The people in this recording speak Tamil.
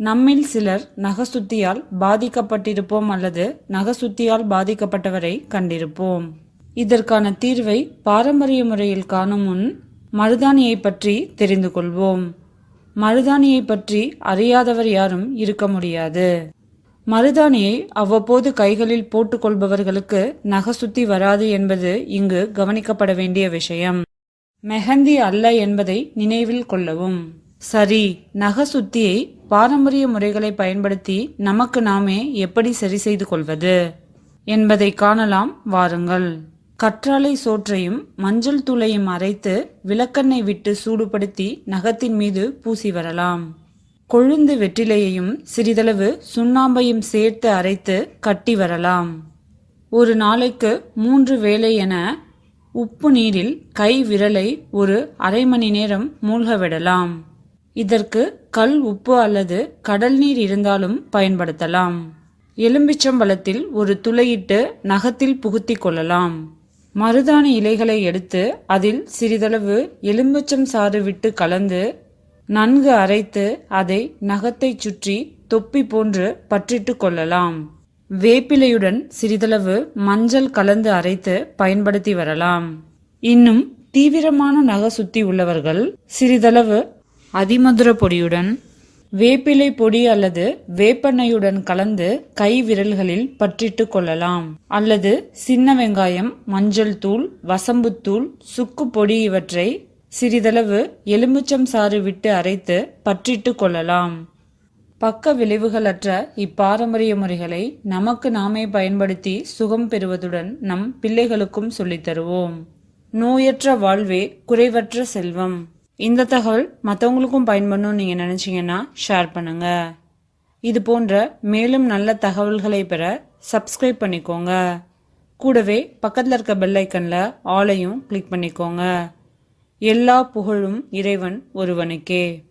நம்மில் சிலர் நகசுத்தியால் பாதிக்கப்பட்டிருப்போம் அல்லது நகசுத்தியால் பாதிக்கப்பட்டவரை கண்டிருப்போம். இதற்கான தீர்வை பாரம்பரிய முறையில் காணும் முன் மருதாணியை பற்றி தெரிந்து கொள்வோம். மருதாணியை பற்றி அறியாதவர் யாரும் இருக்க முடியாது. மருதாணியை அவ்வப்போது கைகளில் போட்டுக்கொள்பவர்களுக்கு நகசுத்தி வராது என்பது இங்கு கவனிக்கப்பட வேண்டிய விஷயம். மெஹந்தி அல்ல என்பதை நினைவில் கொள்ளவும். சரி நகசுத்தியை பாரம்பரிய முறைகளை பயன்படுத்தி நமக்கு நாமே எப்படி சரி செய்து கொள்வது? என்பதை காணலாம் வாருங்கள். கற்றாழை சோற்றையும் மஞ்சள் தூளையும் அரைத்து விளக்கெண்ணெய் விட்டு சூடுபடுத்தி நகத்தின் மீது பூசி வரலாம். கொழுந்து வெற்றிலையையும் சிறிதளவு சுண்ணாம்பையும் சேர்த்து அரைத்து கட்டி வரலாம். ஒரு நாளைக்கு மூன்று வேளை என உப்பு நீரில் கை விரலை ஒரு அரை மணி நேரம் மூழ்க விடலாம். இதற்கு கல் உப்பு அல்லது கடல் நீர் இருந்தாலும் பயன்படுத்தலாம். எலும்பிச்சம்பழத்தில் ஒரு துளையிட்டு நகத்தில் புகுத்திக் கொள்ளலாம். மருதாணி இலைகளை எடுத்து அதில் சிறிதளவு எலும்பிச்சம் சாறு விட்டு கலந்து நன்கு அரைத்து அதை நகத்தைச் சுற்றி தொப்பி போன்று பற்றிட்டு கொள்ளலாம். வேப்பிலையுடன் சிறிதளவு மஞ்சள் கலந்து அரைத்து பயன்படுத்தி வரலாம். இன்னும் தீவிரமான நக சுத்தி உள்ளவர்கள் சிறிதளவு அதிமதுர பொடியுடன் வேப்பிலை பொடி அல்லது வேப்பெண்ணையுடன் கலந்து கை விரல்களில் பற்றிட்டு கொள்ளலாம். அல்லது சின்ன வெங்காயம் மஞ்சள் தூள் வசம்புத்தூள் சுக்கு பொடி இவற்றை சிறிதளவு எலுமிச்சம் சாறு விட்டு அரைத்து பற்றிட்டு கொள்ளலாம். பக்க விளைவுகளற்ற இப்பாரம்பரிய முறைகளை நமக்கு நாமே பயன்படுத்தி சுகம் பெறுவதுடன் நம் பிள்ளைகளுக்கும் சொல்லித் தருவோம். நோயற்ற வாழ்வே குறைவற்ற செல்வம். இந்த தகவல் மற்றவங்களுக்கும் பயன்படணும்னு நீங்கள் நினச்சிங்கன்னா ஷேர் பண்ணுங்க. இது போன்ற மேலும் நல்ல தகவல்களை பெற சப்ஸ்கிரைப் பண்ணிக்கோங்க. கூடவே பக்கத்தில் இருக்க பெல்லைக்கனில் ஆலையும் கிளிக் பண்ணிக்கோங்க. எல்லா புகழும் இறைவன் ஒருவனுக்கே.